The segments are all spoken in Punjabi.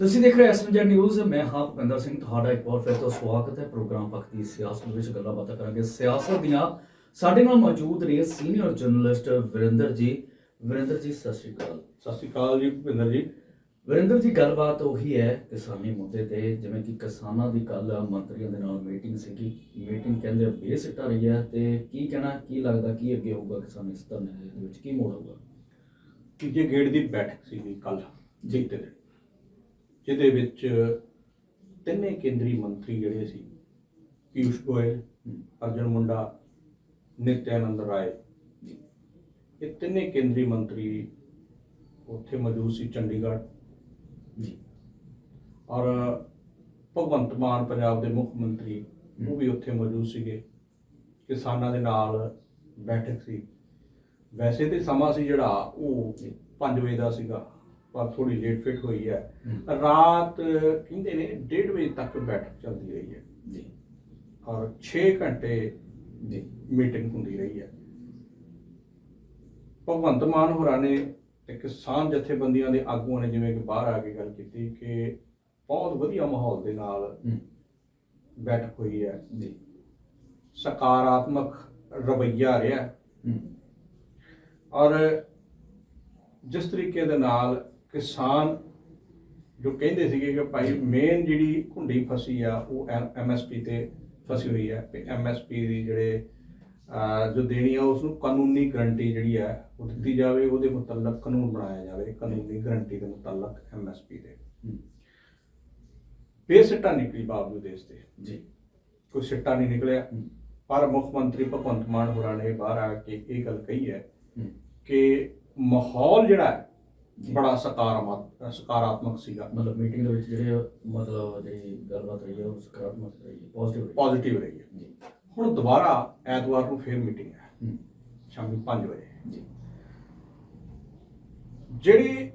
ਤੁਸੀਂ ਦੇਖ ਰਹੇ ਹੋ ਐਸਐਮਜੀ ਨਿਊਜ਼ ਮੈਂ ਹਾਂ ਭੁਪਿੰਦਰ ਸਿੰਘ ਤੁਹਾਡਾ ਇੱਕ ਵਾਰ ਫਿਰ ਤੋਂ ਸਵਾਗਤ ਹੈ ਪ੍ਰੋਗਰਾਮ ਪੱਖ ਦੀ ਸਿਆਸਤ ਵਿੱਚ ਗੱਲਾਂ ਬਾਤਾਂ ਕਰਾਂਗੇ। ਸਿਆਸਤ ਦੀਆਂ ਸਾਡੇ ਨਾਲ ਮੌਜੂਦ ਨੇ ਸੀਨੀਅਰ ਜਰਨਲਿਸਟ ਵਿਰਿੰਦਰ ਜੀ। ਵਿਰਿੰਦਰ ਜੀ ਸਤਿ ਸ਼੍ਰੀ ਅਕਾਲ। ਸਤਿ ਸ਼੍ਰੀ ਅਕਾਲ ਜੀ ਭੁਪਿੰਦਰ ਜੀ। ਵਿਰਿੰਦਰ ਜੀ ਗੱਲਬਾਤ ਉਹੀ ਹੈ ਕਿਸਾਨੀ ਮੁੱਦੇ ਤੇ ਜਿਵੇਂ ਕਿ ਕਿਸਾਨਾਂ ਦੀ ਕੱਲ ਮੰਤਰੀਆਂ ਦੇ ਨਾਲ ਮੀਟਿੰਗ ਸੀਗੀ। ਮੀਟਿੰਗ ਕਹਿੰਦੇ ਬੇਸਿੱਟਾ ਰਹੀ ਹੈ ਤੇ ਕੀ ਕਹਿਣਾ ਕੀ ਲੱਗਦਾ ਕੀ ਅੱਗੇ ਹੋਊਗਾ ਕਿਸਾਨੀ ਸਤਾਨੇ ਦੇ ਵਿੱਚ ਕੀ ਮੋੜ ਹੋਊਗਾ? ਤੀਜੇ ਗੇੜ ਦੀ ਬੈਠਕ ਸੀਗੀ ਕੱਲ ਜੀਤੇ ਦਿਨ ਜਿਹਦੇ ਵਿੱਚ ਤਿੰਨੇ ਕੇਂਦਰੀ ਮੰਤਰੀ ਜਿਹੜੇ ਸੀ ਪੀਯੂਸ਼ ਗੋਇਲ ਅਰਜਨ ਮੁੰਡਾ ਨਿਤਿਆਨੰਦ ਰਾਏ। ਇਹ ਤਿੰਨੇ ਕੇਂਦਰੀ ਮੰਤਰੀ ਉੱਥੇ ਮੌਜੂਦ ਸੀ ਚੰਡੀਗੜ੍ਹ। ਜੀ। ਔਰ ਭਗਵੰਤ ਮਾਨ ਪੰਜਾਬ ਦੇ ਮੁੱਖ ਮੰਤਰੀ ਉਹ ਵੀ ਉੱਥੇ ਮੌਜੂਦ ਸੀਗੇ। ਕਿਸਾਨਾਂ ਦੇ ਨਾਲ ਬੈਠਕ ਸੀ। ਵੈਸੇ ਤੇ ਸਮਾਂ ਸੀ ਜਿਹੜਾ ਉਹ 5 ਵਜੇ ਦਾ ਸੀਗਾ। ਪਰ ਥੋੜੀ ਲੇਟ ਫਿਟ ਹੋਈ ਹੈ। ਰਾਤ ਕਹਿੰਦੇ ਨੇ 1:30 ਵਜੇ ਤੱਕ ਬੈਠਕ ਚੱਲਦੀ ਰਹੀ ਹੈ। ਜੀ। ਔਰ 6 ਘੰਟੇ ਜੀ। ਮੀਟਿੰਗ ਹੁੰਦੀ ਰਹੀ ਹੈ। ਭਗਵੰਤ ਮਾਨ ਹੋਰਾਂ ਨੇ ਤੇ ਕਿਸਾਨ ਜਥੇਬੰਦੀਆਂ ਦੇ ਆਗੂਆਂ ਨੇ ਜਿਵੇਂ ਕਿ ਬਾਹਰ ਆ ਕੇ ਗੱਲ ਕੀਤੀ ਕਿ ਬਹੁਤ ਵਧੀਆ ਮਾਹੌਲ ਦੇ ਨਾਲ ਬੈਠਕ ਹੋਈ ਹੈ। ਜੀ। ਸਕਾਰਾਤਮਕ ਰਵੱਈਆ ਰਿਹਾ। ਔਰ ਜਿਸ ਤਰੀਕੇ ਦੇ ਨਾਲ ਕਿਸਾਨ ਜੋ ਕਹਿੰਦੇ ਸੀਗੇ ਕਿ ਭਾਈ ਮੇਨ ਜਿਹੜੀ ਘੁੰਡੀ ਫਸੀ ਆ ਉਹ ਐਮਐਸਪੀ ਤੇ ਫਸੀ ਹੋਈ ਹੈ ਤੇ ਐਮਐਸਪੀ ਦੀ ਜਿਹੜੇ ਜੋ ਦੇਣੀ ਆ ਉਸ ਨੂੰ ਕਾਨੂੰਨੀ ਗਰੰਟੀ ਜਿਹੜੀ ਹੈ ਉਹ ਦਿੱਤੀ ਜਾਵੇ ਉਹਦੇ ਮੁਤਲਕ ਕਾਨੂੰਨ ਬਣਾਇਆ ਜਾਵੇ ਕਾਨੂੰਨੀ ਗਰੰਟੀ ਦੇ ਮੁਤਲਕ ਐਮਐਸਪੀ ਦੇ। ਹਮ, ਬੇਸਿੱਟਾ ਨਿਕਲੀ ਬਾਵਜੂਦ ਇਸ ਦੇ ਜੀ। ਕੋਈ ਸਿੱਟਾ ਨਹੀਂ ਨਿਕਲਿਆ। ਪਰ ਮੁੱਖ ਮੰਤਰੀ ਭਗਵੰਤ ਮਾਨ ਹੋਰਾਂ ਨੇ ਬਾਹਰ ਆ ਕੇ ਇਹ ਗੱਲ ਕਹੀ ਹੈ। ਕਿ ਮਾਹੌਲ ਜਿਹੜਾ ਹੈ। ਬੜਾ ਸਕਾਰਾਤਮਕ ਸਕਾਰਾਤਮਕ ਸੀਗਾ। ਮਤਲਬ ਮੀਟਿੰਗ ਦੇ ਵਿੱਚ ਜਿਹੜੇ ਮਤਲਬ ਜਿਹੜੀ ਗੱਲਬਾਤ ਰਹੀ ਹੈ ਉਹ ਸਕਾਰਾਤਮਕ ਰਹੀ ਹੈ ਪੋਜ਼ਿਟਿਵ ਰਹੀ ਪੋਜ਼ਿਟਿਵ ਰਹੀ ਹੈ। ਜੀ। ਹੁਣ ਦੁਬਾਰਾ ਐਤਵਾਰ ਨੂੰ ਫੇਰ ਮੀਟਿੰਗ ਹੈ। ਸ਼ਾਮੀ 5 ਵਜੇ। ਜੀ। ਜਿਹੜੀ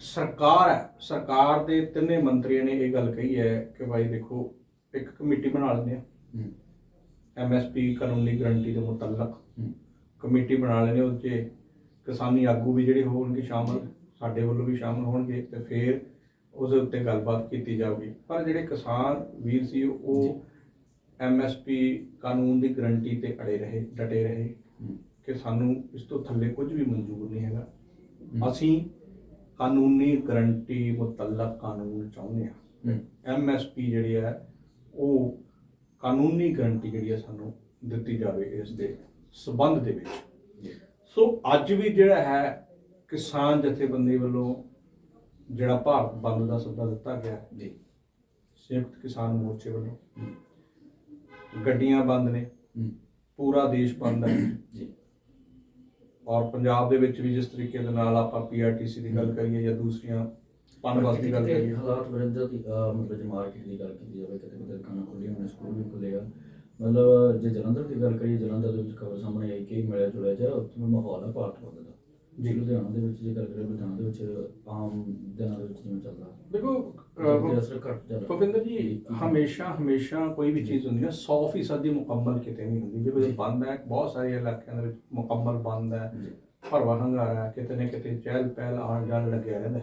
ਸਰਕਾਰ ਹੈ ਸਰਕਾਰ ਦੇ ਤਿੰਨੇ ਮੰਤਰੀਆਂ ਨੇ ਇਹ ਗੱਲ ਕਹੀ ਹੈ ਕਿ ਭਾਈ ਦੇਖੋ ਇੱਕ ਕਮੇਟੀ ਬਣਾ ਲੈਂਦੇ ਆ। ਐਮਐਸਪੀ ਕਾਨੂੰਨੀ ਗਰੰਟੀ ਦੇ ਮੁਤਲਕ ਕਮੇਟੀ ਬਣਾ ਲੈਣੇ ਉਹ 'ਚ। ਕਿਸਾਨੀ ਆਗੂ ਵੀ ਜਿਹੜੇ ਹੋਣਗੇ ਸ਼ਾਮਲ। ਸਾਡੇ ਵੱਲੋਂ ਵੀ ਸ਼ਾਮਲ ਹੋਣਗੇ ਤੇ ਫਿਰ ਉਸ ਉੱਤੇ ਗੱਲਬਾਤ ਕੀਤੀ ਜਾਊਗੀ। ਪਰ ਜਿਹੜੇ ਕਿਸਾਨ ਵੀਰ ਸੀ। ਉਹ ਐਮਐਸਪੀ ਕਾਨੂੰਨ ਦੀ ਗਰੰਟੀ ਤੇ ਅੜੇ ਰਹੇ ਡਟੇ ਰਹੇ ਕਿ ਸਾਨੂੰ ਇਸ ਤੋਂ ਥੱਲੇ ਕੁਝ ਵੀ ਮਨਜ਼ੂਰ ਨਹੀਂ ਹੈਗਾ। ਅਸੀਂ ਕਾਨੂੰਨੀ ਗਰੰਟੀ ਮੁਤਲਕ ਕਾਨੂੰਨ ਚਾਹੁੰਦੇ ਹਾਂ। ਐਮਐਸਪੀ ਜਿਹੜੀ ਹੈ ਉਹ ਕਾਨੂੰਨੀ ਗਰੰਟੀ ਜਿਹੜੀ ਹੈ ਸਾਨੂੰ ਦਿੱਤੀ ਜਾਵੇ ਇਸ ਦੇ ਸਬੰਧ ਦੇ ਵਿੱਚ। ਸੋ ਅੱਜ ਵੀ ਜਿਹੜਾ ਹੈ ਕਿਸਾਨ ਜਥੇਬੰਦੀ ਵੱਲੋਂ ਜਿਹੜਾ ਭਾਰਤ ਬੰਦ ਦਾ ਸੱਦਾ ਦਿੱਤਾ ਗਿਆ ਜੀ। ਸੰਯੁਕਤ ਕਿਸਾਨ ਮੋਰਚੇ ਵੱਲੋਂ। ਗੱਡੀਆਂ ਬੰਦ ਨੇ। ਪੂਰਾ ਦੇਸ਼ ਬੰਦ ਹੈ। ਜੀ। ਔਰ ਪੰਜਾਬ ਦੇ ਵਿੱਚ ਵੀ ਜਿਸ ਤਰੀਕੇ ਦੇ ਨਾਲ ਆਪਾਂ ਪੀਆਰਟੀਸੀ ਦੀ ਗੱਲ ਕਰੀਏ ਜਾਂ ਦੂਸਰੀਆਂ ਪਨਬਸ ਦੀ ਗੱਲ ਕਰੀਏ। ਹਾਲਾਤ ਵਿਰਿੰਦਰ ਦੀ ਮਤਲਬ ਜੇ ਮਾਰਕੀਟ ਦੀ ਗੱਲ ਕੀਤੀ ਜਾਵੇ ਕਿਤੇ ਕਿਤੇ ਦੁਕਾਨਾਂ ਖੁੱਲੀਆਂ ਹੋਣ ਸਕੂਲ ਵੀ ਖੁੱਲੇ ਆ। ਮਤਲਬ ਜੇ ਜਲੰਧਰ ਦੀ ਗੱਲ ਕਰੀਏ ਜਲੰਧਰ ਦੇ ਵਿੱਚ ਖਬਰ ਸਾਹਮਣੇ ਆਈ ਕਿ ਮਿਲਿਆ ਜੁਲਿਆ ਜਿਹਾ ਉੱਥੇ ਮਾਹੌਲ ਹੈ ਭਾਰਤ ਬੰਦ ਦਾ। ਜੀ ਲੁਧਿਆਣਾ ਦੇ ਵਿੱਚ ਜੇ ਗੱਲ ਕਰੀਏ ਲੁਧਿਆਣਾ ਦੇ ਵਿੱਚ ਆਮ ਦਿਨਾਂ ਦੇ ਵਿੱਚ ਜਿਵੇਂ ਚੱਲਦਾ। ਦੇਖੋ ਅਸਰ ਘੱਟ ਜ਼ਿਆਦਾ ਭੁਪਿੰਦਰ ਜੀ ਹਮੇਸ਼ਾ ਹਮੇਸ਼ਾ ਕੋਈ ਵੀ ਚੀਜ਼ ਹੁੰਦੀ ਹੈ 100% ਦੀ ਮੁਕੰਮਲ ਕਿਤੇ ਨਹੀਂ ਹੁੰਦੀ। ਜੇ ਕੋਈ ਬੰਦ ਹੈ ਬਹੁਤ ਸਾਰੇ ਇਲਾਕਿਆਂ ਦੇ ਵਿੱਚ ਮੁਕੰਮਲ ਬੰਦ ਹੈ ਭਰਵਾ ਹੰਗਾਰਾ ਹੈ, ਕਿਤੇ ਨਾ ਕਿਤੇ ਚਹਿਲ ਪਹਿਲ ਆਉਣ ਜਾਣ ਲੱਗਿਆ ਰਹਿੰਦਾ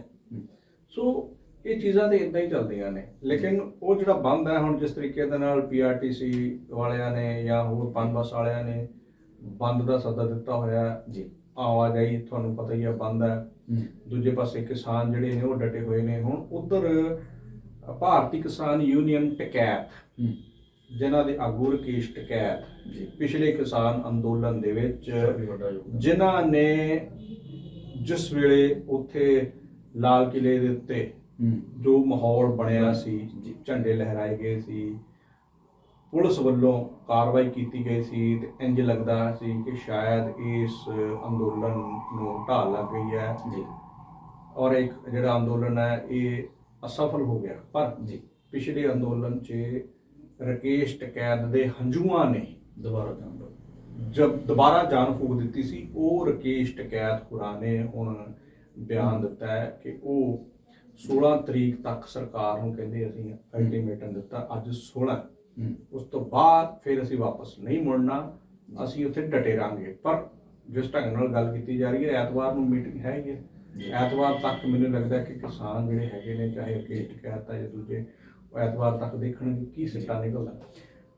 ਸੋ ਇਹ ਚੀਜ਼ਾਂ ਤੇ ਇਦਾਂ ਹੀ ਚੱਲਦੀਆਂ ਨੇ। ਲੇਕਿਨ ਉਹ ਜਿਹੜਾ ਬੰਦ ਹੈ ਹੁਣ ਜਿਸ ਤਰੀਕੇ ਦੇ ਨਾਲ ਪੀਆਰਟੀਸੀ ਵਾਲਿਆਂ ਨੇ ਜਾਂ ਹੋਰ ਪਨਬਸ ਵਾਲਿਆਂ ਨੇ ਬੰਦ ਦਾ ਸੱਦਾ ਦਿੱਤਾ ਹੋਇਆ। ਜੀ। ਆਵਾਜਾਈ ਤੁਹਾਨੂੰ ਪਤਾ ਹੀ ਹੈ ਬੰਦ ਹੈ। ਦੂਜੇ ਪਾਸੇ ਕਿਸਾਨ ਜਿਹੜੇ ਨੇ ਉਹ ਡਟੇ ਹੋਏ ਨੇ। ਹੁਣ ਉਧਰ ਭਾਰਤੀ ਕਿਸਾਨ ਯੂਨੀਅਨ ਟਕੈਤ ਜਿਨ੍ਹਾਂ ਦੇ ਆਗੂ ਰਕੇਸ਼ ਟਕੈਤ ਜੀ। ਪਿਛਲੇ ਕਿਸਾਨ ਅੰਦੋਲਨ ਦੇ ਵਿੱਚ ਜਿਨ੍ਹਾਂ ਨੇ ਜਿਸ ਵੇਲੇ ਉੱਥੇ ਲਾਲ ਕਿਲੇ ਦੇ ਉੱਤੇ ਜੋ ਮਾਹੌਲ ਬਣਿਆ ਸੀ। ਝੰਡੇ ਲਹਿਰਾਏ ਗਏ ਸੀ ਪੁਲਿਸ ਵੱਲੋਂ ਕਾਰਵਾਈ ਕੀਤੀ ਗਈ ਸੀ ਤੇ ਇੰਜ ਲੱਗਦਾ ਸੀ ਕਿ ਸ਼ਾਇਦ ਇਸ ਅੰਦੋਲਨ ਨੂੰ ਢਾਲ ਲੱਗ ਗਈ ਹੈ। ਜੀ। ਔਰ ਇੱਕ ਜਿਹੜਾ ਅੰਦੋਲਨ ਹੈ ਇਹ ਅਸਫਲ ਹੋ ਗਿਆ। ਪਰ ਜੀ। ਪਿਛਲੇ ਅੰਦੋਲਨ 'ਚ ਰਕੇਸ਼ ਟਕੈਤ ਦੇ ਹੰਝੂਆਂ ਨੇ ਦੁਬਾਰਾ ਦੋ। ਜਦ ਦੁਬਾਰਾ ਜਾਨ ਫੂਕ ਦਿੱਤੀ ਸੀ ਉਹ ਰਕੇਸ਼ ਟਕੈਤ ਹੋਰਾਂ ਨੇ ਹੁਣ ਬਿਆਨ ਦਿੱਤਾ ਹੈ ਕਿ ਉਹ 16 ਤਰੀਕ ਤੱਕ ਸਰਕਾਰ ਨੂੰ ਕਹਿੰਦੇ ਅਸੀਂ ਅਲਟੀਮੇਟਮ ਦਿੱਤਾ ਅੱਜ 16 ਹਮ, ਉਸ ਤੋਂ ਬਾਅਦ ਫਿਰ ਅਸੀਂ ਵਾਪਸ ਨਹੀਂ ਮੁੜਨਾ ਅਸੀਂ ਉੱਥੇ ਡਟੇ ਰਾਂਗੇ ਪਰ ਜਿਸ ਢੰਗ ਨਾਲ ਗੱਲ ਕੀਤੀ ਜਾ ਰਹੀ ਹੈ ਐਤਵਾਰ ਨੂੰ ਮੀਟਿੰਗ ਹੈ ਹੀ। ਐਤਵਾਰ ਤੱਕ ਮੈਨੂੰ ਲੱਗਦਾ ਕਿ ਕਿਸਾਨ ਜਿਹੜੇ ਹੈਗੇ ਨੇ ਚਾਹੇ ਅਕੇਟ ਕਹਿਤਾ ਜਾਂ ਦੂਜੇ ਉਹ ਐਤਵਾਰ ਤੱਕ ਦੇਖਣਗੇ ਕੀ ਸਿੱਟਾ ਨਿਕਲਦਾ।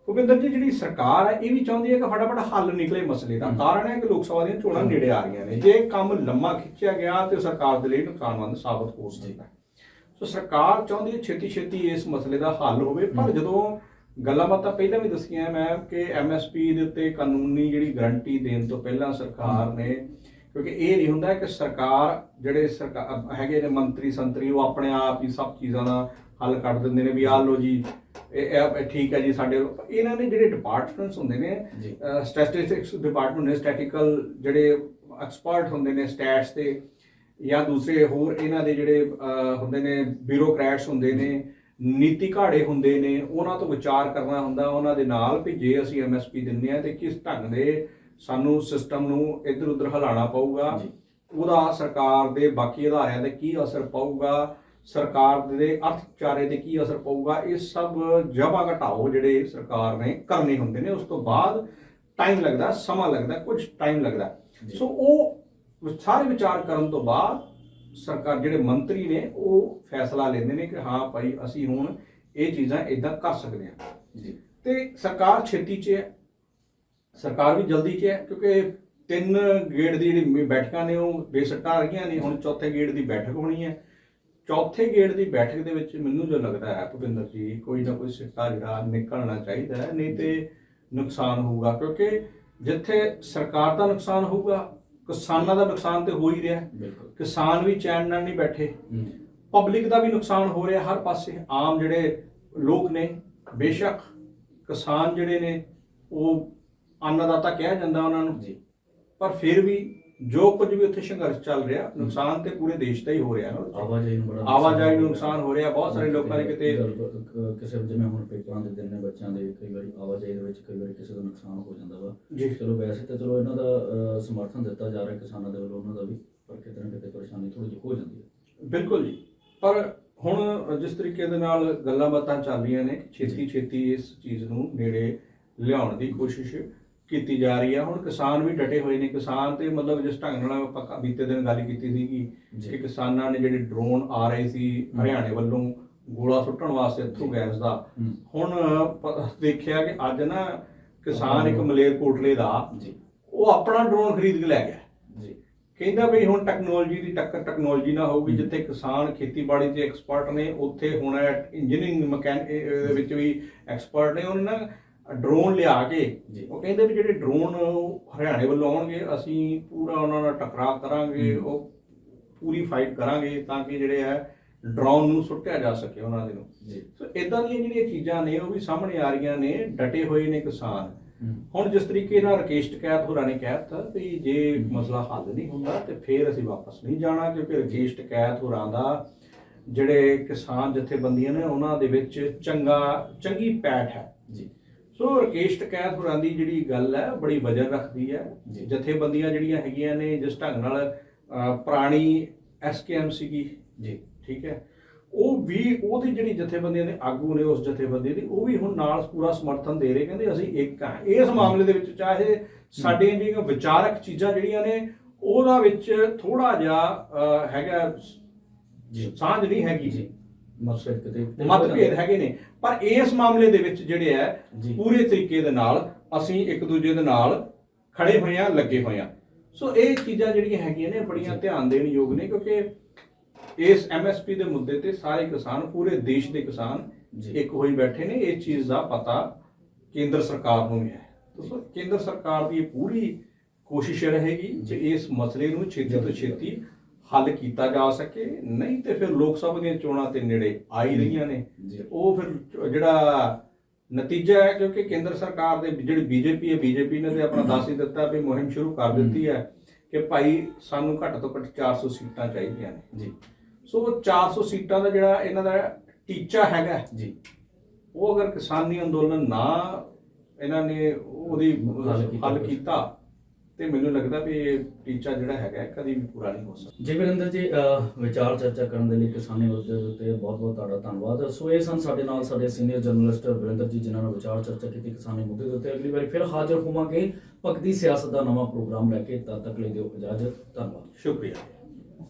ਭੁਪਿੰਦਰ ਜੀ ਜਿਹੜੀ ਸਰਕਾਰ ਹੈ ਇਹ ਵੀ ਚਾਹੁੰਦੀ ਹੈ ਕਿ ਫਟਾਫਟ ਹੱਲ ਨਿਕਲੇ ਮਸਲੇ ਦਾ। ਕਾਰਨ ਹੈ ਕਿ ਲੋਕ ਸਭਾ ਦੀਆਂ ਚੋਣਾਂ ਨੇੜੇ ਆ ਰਹੀਆਂ ਨੇ। ਜੇ ਕੰਮ ਲੰਮਾ ਖਿੱਚਿਆ ਗਿਆ ਤੇ ਸਰਕਾਰ ਦੇ ਲਈ ਨੁਕਸਾਨਮੰਦ ਸਾਬਤ ਹੋ ਸਕਦਾ। ਸੋ ਸਰਕਾਰ ਚਾਹੁੰਦੀ ਹੈ ਛੇਤੀ ਛੇਤੀ ਇਸ ਮਸਲੇ ਦਾ ਹੱਲ ਹੋਵੇ ਪਰ। ਜਦੋਂ ਗੱਲਾਂ ਬਾਤਾਂ ਪਹਿਲਾਂ ਵੀ ਦੱਸੀਆਂ ਮੈਂ ਕਿ ਐਮਐਸਪੀ ਦੇ ਉੱਤੇ ਕਾਨੂੰਨੀ ਜਿਹੜੀ ਗਾਰੰਟੀ ਦੇਣ ਤੋਂ ਪਹਿਲਾਂ ਸਰਕਾਰ ਨੇ ਕਿਉਂਕਿ ਇਹ ਨਹੀਂ ਹੁੰਦਾ ਕਿ ਸਰਕਾਰ ਜਿਹੜੇ ਸਰਕਾਰ ਹੈਗੇ ਨੇ ਮੰਤਰੀ ਸੰਤਰੀ ਉਹ ਆਪਣੇ ਆਪ ਹੀ ਸਭ ਚੀਜ਼ਾਂ ਦਾ ਹੱਲ ਕੱਢ ਦਿੰਦੇ ਨੇ ਵੀ ਆਹ ਲੋ ਜੀ ਇਹ ਠੀਕ ਹੈ ਜੀ ਸਾਡੇ ਇਹਨਾਂ ਨੇ ਜਿਹੜੇ ਡਿਪਾਰਟਮੈਂਟਸ ਹੁੰਦੇ ਨੇ ਸਟੈਟਿਸਟਿਕਸ ਡਿਪਾਰਟਮੈਂਟ ਨੇ ਸਟੈਟਿਕਲ ਜਿਹੜੇ ਐਕਸਪਰਟ ਹੁੰਦੇ ਨੇ ਸਟੈਟਸ ਤੇ ਜਾਂ ਦੂਸਰੇ ਹੋਰ ਇਹਨਾਂ ਦੇ ਜਿਹੜੇ ਹੁੰਦੇ ਨੇ ਬਿਊਰੋਕਰੈਟਸ ਹੁੰਦੇ ਨੇ ਨੀਤੀ ਘਾੜੇ ਹੁੰਦੇ ਨੇ ਉਹਨਾਂ ਤੋਂ ਵਿਚਾਰ ਕਰਨਾ ਹੁੰਦਾ ਉਹਨਾਂ ਦੇ ਨਾਲ ਵੀ ਜੇ ਅਸੀਂ ਐਮਐਸਪੀ ਦਿੰਦੇ ਆ ਤੇ ਕਿਸ ਢੰਗ ਦੇ ਸਾਨੂੰ ਸਿਸਟਮ ਨੂੰ ਇੱਧਰ ਉੱਧਰ ਹਿਲਾਉਣਾ ਪਊਗਾ। ਉਹਦਾ ਸਰਕਾਰ ਦੇ ਬਾਕੀ ਅਧਾਰਿਆਂ ਤੇ ਕੀ ਅਸਰ ਪਊਗਾ ਸਰਕਾਰ ਦੇ ਅਰਥਚਾਰੇ ਤੇ ਕੀ ਅਸਰ ਪਊਗਾ ਇਹ ਸਭ ਜਮਾ ਘਟਾਓ ਜਿਹੜੇ ਸਰਕਾਰ ਨੇ ਕਰਨੇ ਹੁੰਦੇ ਨੇ। ਉਸ ਤੋਂ ਬਾਅਦ ਟਾਈਮ ਲੱਗਦਾ ਸਮਾਂ ਲੱਗਦਾ ਕੁਝ ਟਾਈਮ ਲੱਗਦਾ। ਸੋ ਉਹ ਸਾਰੇ ਵਿਚਾਰ ਕਰਨ ਤੋਂ ਬਾਅਦ ਸਰਕਾਰ ਜਿਹੜੇ ਮੰਤਰੀ ਨੇ ਉਹ ਫੈਸਲਾ ਲੈਂਦੇ ਨੇ ਕਿ ਹਾਂ ਭਾਈ ਅਸੀਂ ਹੁਣ ਇਹ ਚੀਜ਼ਾਂ ਇਦਾਂ ਕਰ ਸਕਦੇ ਹਾਂ। ਜੀ। ਤੇ ਸਰਕਾਰ ਛੇਤੀ 'ਚ ਹੈ। ਸਰਕਾਰ ਵੀ ਜਲਦੀ 'ਚ ਹੈ ਕਿਉਂਕਿ ਤਿੰਨ ਗੇੜ ਦੀ ਜਿਹੜੀ ਬੈਠਕਾਂ ਨੇ ਉਹ ਬੇਸੱਟਾਂ ਰਹੀਆਂ ਨੇ। ਹੁਣ ਚੌਥੇ ਗੇੜ ਦੀ ਬੈਠਕ ਹੋਣੀ ਹੈ। ਚੌਥੇ ਗੇੜ ਦੀ ਬੈਠਕ ਦੇ ਵਿੱਚ ਮੈਨੂੰ ਜੋ ਲੱਗਦਾ ਹੈ ਭੁਪਿੰਦਰ ਜੀ ਕੋਈ ਨਾ ਕੋਈ ਸਿੱਟਾ ਜਿਹੜਾ ਨਿਕਲਣਾ ਚਾਹੀਦਾ ਹੈ ਨਹੀਂ ਤੇ ਨੁਕਸਾਨ ਹੋਊਗਾ। ਕਿਉਂਕਿ ਜਿੱਥੇ ਸਰਕਾਰ ਦਾ ਨੁਕਸਾਨ ਹੋਊਗਾ ਕਿਸਾਨਾਂ ਦਾ ਨੁਕਸਾਨ ਤੇ ਹੋ ਹੀ ਰਿਹਾ। ਹੈ ਬਿਲਕੁਲ। ਕਿਸਾਨ ਵੀ ਚੈਨ ਨਾਲ ਨਹੀਂ ਬੈਠੇ। ਪਬਲਿਕ ਦਾ ਵੀ ਨੁਕਸਾਨ ਹੋ ਰਿਹਾ ਹਰ ਪਾਸੇ। ਆਮ ਜਿਹੜੇ ਲੋਕ ਨੇ ਬੇਸ਼ੱਕ ਕਿਸਾਨ ਜਿਹੜੇ ਨੇ ਉਹ ਅੰਨਦਾਤਾ ਕਿਹਾ ਜਾਂਦਾ ਉਹਨਾਂ ਨੂੰ। ਜੀ। ਪਰ ਫਿਰ ਵੀ ਜੋ ਕੁਝ ਵੀ ਉੱਥੇ ਸੰਘਰਸ਼ ਚੱਲ ਰਿਹਾ ਨੁਕਸਾਨ ਤੇ ਪੂਰੇ ਦੇਸ਼ ਦਾ ਹੀ ਹੋ ਰਿਹਾ ਨਾ ਆਵਾਜਾਈ ਨੂੰ ਬੜਾ ਆਵਾਜਾਈ ਨੂੰ ਨੁਕਸਾਨ ਹੋ ਰਿਹਾ ਬਹੁਤ ਸਾਰੇ ਲੋਕਾਂ ਨੇ ਕਿਤੇ ਕਿਸੇ ਜਿਵੇਂ ਹੁਣ ਪੇਪਰਾਂ ਦੇ ਦਿਨ ਨੇ ਬੱਚਿਆਂ ਦੇ ਕਈ ਵਾਰੀ ਆਵਾਜਾਈ ਦੇ ਵਿੱਚ ਕਈ ਵਾਰੀ ਕਿਸੇ ਦਾ ਨੁਕਸਾਨ ਹੋ ਜਾਂਦਾ ਵਾ। ਜੀ। ਚਲੋ ਵੈਸੇ ਤਾਂ ਚਲੋ ਇਹਨਾਂ ਦਾ ਸਮਰਥਨ ਦਿੱਤਾ ਜਾ ਰਿਹਾ ਕਿਸਾਨਾਂ ਦੇ ਵੱਲੋਂ ਉਹਨਾਂ ਦਾ ਵੀ ਪਰ ਕਿਤੇ ਨਾ ਕਿਤੇ ਪਰੇਸ਼ਾਨੀ ਥੋੜੀ ਜਿਹੀ ਹੋ ਜਾਂਦੀ ਹੈ। ਬਿਲਕੁਲ ਜੀ। ਪਰ ਹੁਣ ਜਿਸ ਤਰੀਕੇ ਦੇ ਨਾਲ ਗੱਲਾਂ ਬਾਤਾਂ ਚੱਲ ਰਹੀਆਂ ਨੇ ਛੇਤੀ ਛੇਤੀ ਇਸ ਚੀਜ਼ ਨੂੰ ਨੇੜੇ ਲਿਆਉਣ ਦੀ ਕੋਸ਼ਿਸ਼ ਕੀਤੀ ਜਾ ਰਹੀ ਹੈ ਹੁਣ ਕਿਸਾਨ ਵੀ ਡਟੇ ਹੋਏ ਨੇ। ਕਿਸਾਨ ਤੇ ਮਤਲਬ ਜਿਸ ਢੰਗ ਨਾਲ ਆਪਾਂ ਬੀਤੇ ਦਿਨ ਗੱਲ ਕੀਤੀ ਸੀ ਕਿ ਜੀ ਕਿਸਾਨਾਂ ਨੇ ਜਿਹੜੇ ਡਰੋਨ ਆ ਰਹੇ ਸੀ। ਹਰਿਆਣੇ ਵੱਲੋਂ ਗੋਲਾ ਸੁੱਟਣ ਵਾਸਤੇ ਇੱਥੋਂ। ਗੈਸ ਦਾ। ਹੁਣ ਦੇਖਿਆ ਕਿ ਅੱਜ ਨਾ ਕਿਸਾਨ ਇੱਕ ਮਲੇਰਕੋਟਲੇ ਦਾ ਜੀ। ਉਹ ਆਪਣਾ ਡਰੋਨ ਖਰੀਦ ਕੇ ਲੈ ਗਿਆ। ਕਹਿੰਦਾ ਵੀ ਹੁਣ ਟੈਕਨੋਲੋਜੀ ਦੀ ਟੱਕਰ ਟੈਕਨੋਲੋਜੀ ਨਾਲ ਹੋਊਗੀ। ਜਿੱਥੇ ਕਿਸਾਨ ਖੇਤੀਬਾੜੀ ਦੇ ਐਕਸਪਰਟ ਨੇ ਉੱਥੇ ਹੁਣ ਇੰਜੀਨੀਅਰਿੰਗ ਮਕੈਨ ਦੇ ਵਿੱਚ ਵੀ ਐਕਸਪਰਟ ਨੇ। ਉਹਨਾਂ ਡਰੋਨ ਲਿਆ ਕੇ ਉਹ ਕਹਿੰਦੇ ਵੀ ਜਿਹੜੇ ਡਰੋਨ ਹਰਿਆਣੇ ਵੱਲੋਂ ਆਉਣਗੇ ਅਸੀਂ ਪੂਰਾ ਉਹਨਾਂ ਨਾਲ ਟਕਰਾਅ ਕਰਾਂਗੇ। ਉਹ ਪੂਰੀ ਫਾਈਟ ਕਰਾਂਗੇ ਤਾਂ ਕਿ ਜਿਹੜੇ ਹੈ ਡਰੋਨ ਨੂੰ ਸੁੱਟਿਆ ਜਾ ਸਕੇ ਉਹਨਾਂ ਦੇ ਨੂੰ। ਸੋ ਇਦਾਂ ਦੀਆਂ ਜਿਹੜੀਆਂ ਚੀਜ਼ਾਂ ਨੇ ਉਹ ਵੀ ਸਾਹਮਣੇ ਆ ਰਹੀਆਂ ਨੇ ਡਟੇ ਹੋਏ ਨੇ ਕਿਸਾਨ। ਹੁਣ ਜਿਸ ਤਰੀਕੇ ਨਾਲ ਰਕੇਸ਼ ਟਕੈਤ ਹੋਰਾਂ ਨੇ ਕਹਿ ਦਿੱਤਾ ਵੀ ਜੇ। ਮਸਲਾ ਹੱਲ ਨਹੀਂ ਹੁੰਦਾ ਤੇ ਫਿਰ ਅਸੀਂ ਵਾਪਸ ਨਹੀਂ ਜਾਣਾ ਕਿਉਂਕਿ ਰਕੇਸ਼ ਟਕੈਤ ਹੋਰਾਂ ਦਾ ਜਿਹੜੇ ਕਿਸਾਨ ਜਥੇਬੰਦੀਆਂ ਨੇ ਉਹਨਾਂ ਦੇ ਵਿੱਚ ਚੰਗਾ ਚੰਗੀ ਪੈਠ ਹੈ। ਜੀ। ਸੋ ਰਕੇਸ਼ ਟਕੈਤ ਹੋਰਾਂ ਦੀ ਜਿਹੜੀ ਗੱਲ ਹੈ ਬੜੀ ਵਜਨ ਰੱਖਦੀ ਹੈ। ਜਥੇਬੰਦੀਆਂ ਜਿਹੜੀਆਂ ਹੈਗੀਆਂ ਨੇ ਜਿਸ ਢੰਗ ਨਾਲ ਪੁਰਾਣੀ ਐਸਕੇਐਮ ਸੀਗੀ। ਜੀ। ਠੀਕ ਹੈ। ਉਹ ਵੀ ਉਹਦੀ ਜਿਹੜੀ ਜਥੇਬੰਦੀਆਂ ਦੇ ਆਗੂ ਨੇ ਉਸ ਜਥੇਬੰਦੀ ਦੀ ਉਹ ਵੀ ਹੁਣ ਨਾਲ ਪੂਰਾ ਸਮਰਥਨ ਦੇ ਰਹੇ ਕਹਿੰਦੇ ਅਸੀਂ ਇੱਕ ਹਾਂ। ਇਸ ਮਾਮਲੇ ਦੇ ਵਿੱਚ ਚਾਹੇ ਸਾਡੀਆਂ ਜਿਹੜੀਆਂ ਵਿਚਾਰਕ ਚੀਜ਼ਾਂ ਜਿਹੜੀਆਂ ਨੇ ਉਹਦਾ ਵਿੱਚ ਥੋੜਾ ਜਿਹਾ ਹੈਗਾ ਜੀ। ਸਾਂਝ ਨਹੀਂ ਹੈਗੀ। ਜੀ। ਮਤਭੇਦ ਕਿਤੇ ਮਤਭੇਦ ਹੈਗੇ ਨੇ। ਪਰ ਇਸ ਮਾਮਲੇ ਦੇ ਵਿੱਚ ਜਿਹੜੇ ਹੈ ਜੀ। ਪੂਰੇ ਤਰੀਕੇ ਦੇ ਨਾਲ ਅਸੀਂ ਇੱਕ ਦੂਜੇ ਦੇ ਨਾਲ ਖੜੇ ਹੋਏ ਆ ਲੱਗੇ ਹੋਏ ਆ ਸੋ ਇਹ ਚੀਜ਼ਾਂ ਜਿਹੜੀਆਂ ਹੈਗੀਆਂ ਨੇ ਬੜੀਆਂ ਧਿਆਨ ਦੇਣ ਯੋਗ ਨੇ ਕਿਉਂਕਿ ਇਸ ਐਮਐਸਪੀ ਦੇ ਮੁੱਦੇ ਤੇ ਸਾਰੇ ਕਿਸਾਨ ਪੂਰੇ ਦੇਸ਼ ਦੇ ਕਿਸਾਨ ਜੀ। ਇੱਕ ਹੋਈ ਬੈਠੇ ਨੇ। ਇਹ ਚੀਜ਼ ਦਾ ਪਤਾ ਕੇਂਦਰ ਸਰਕਾਰ ਨੂੰ ਵੀ ਹੈ। ਸੋ ਕੇਂਦਰ ਸਰਕਾਰ ਦੀ ਇਹ ਪੂਰੀ ਕੋਸ਼ਿਸ਼ ਰਹੇਗੀ ਕਿ ਇਸ ਮਸਲੇ ਨੂੰ ਛੇਤੀ ਤੋਂ ਛੇਤੀ ਹੱਲ ਕੀਤਾ ਜਾ ਸਕੇ ਨਹੀਂ ਤੇ ਫਿਰ ਲੋਕ ਸਭਾ ਦੀਆਂ ਚੋਣਾਂ ਤੇ ਨੇੜੇ ਆ ਹੀ ਰਹੀਆਂ ਨੇ। ਉਹ ਫਿਰ ਜਿਹੜਾ ਨਤੀਜਾ ਹੈ ਕਿਉਂਕਿ ਕੇਂਦਰ ਸਰਕਾਰ ਦੇ ਜਿਹੜੀ ਬੀਜੇਪੀ ਹੈ ਬੀਜੇਪੀ ਨੇ ਤੇ ਆਪਣਾ ਦੱਸ ਹੀ ਦਿੱਤਾ ਵੀ ਮੁਹਿੰਮ ਸ਼ੁਰੂ ਕਰ ਦਿੱਤੀ ਹੈ ਕਿ ਭਾਈ ਸਾਨੂੰ ਘੱਟ ਤੋਂ ਘੱਟ 400 ਸੀਟਾਂ ਚਾਹੀਦੀਆਂ ਨੇ। ਜੀ। ਸੋ ਉਹ 400 ਸੀਟਾਂ ਦਾ ਜਿਹੜਾ ਇਹਨਾਂ ਦਾ ਟੀਚਾ ਹੈਗਾ ਜੀ। ਉਹ ਅਗਰ ਕਿਸਾਨੀ ਅੰਦੋਲਨ ਨਾ ਇਹਨਾਂ ਨੇ ਉਹਦੀ ਹੱਲ ਕੀਤਾ ਤੇ ਮੈਨੂੰ ਲੱਗਦਾ ਵੀ ਇਹ ਟੀਚਾ ਜਿਹੜਾ ਹੈਗਾ ਹੈ, ਕਦੀ ਵੀ ਪੂਰਾ ਨਹੀਂ ਹੋ ਸਕਦਾ। ਜੀ ਵਿਰਿੰਦਰ ਜੀ ਅਹ, ਵਿਚਾਰ ਚਰਚਾ ਕਰਨ ਦੇ ਲਈ ਕਿਸਾਨੀ ਮੁੱਦੇ ਦੇ ਉੱਤੇ ਬਹੁਤ ਬਹੁਤ ਤੁਹਾਡਾ ਧੰਨਵਾਦ। ਸੋ ਇਹ ਸਨ ਸਾਡੇ ਨਾਲ ਸਾਡੇ ਸੀਨੀਅਰ ਜਰਨਲਿਸਟ ਵਿਰਿੰਦਰ ਜੀ ਜਿਨ੍ਹਾਂ ਨੇ ਵਿਚਾਰ ਚਰਚਾ ਕੀਤੀ ਕਿਸਾਨੀ ਮੁੱਦੇ ਦੇ ਉੱਤੇ। ਅਗਲੀ ਵਾਰੀ ਫਿਰ ਹਾਜ਼ਰ ਹੋਵਾਂਗੇ। ਭਗਤੀ ਸਿਆਸਤ ਦਾ ਨਵਾਂ ਪ੍ਰੋਗਰਾਮ ਲੈ ਕੇ ਤਦ ਤੱਕ ਲਈ ਦਿਓ ਇਜਾਜ਼ਤ। ਧੰਨਵਾਦ। ਸ਼ੁਕਰੀਆ।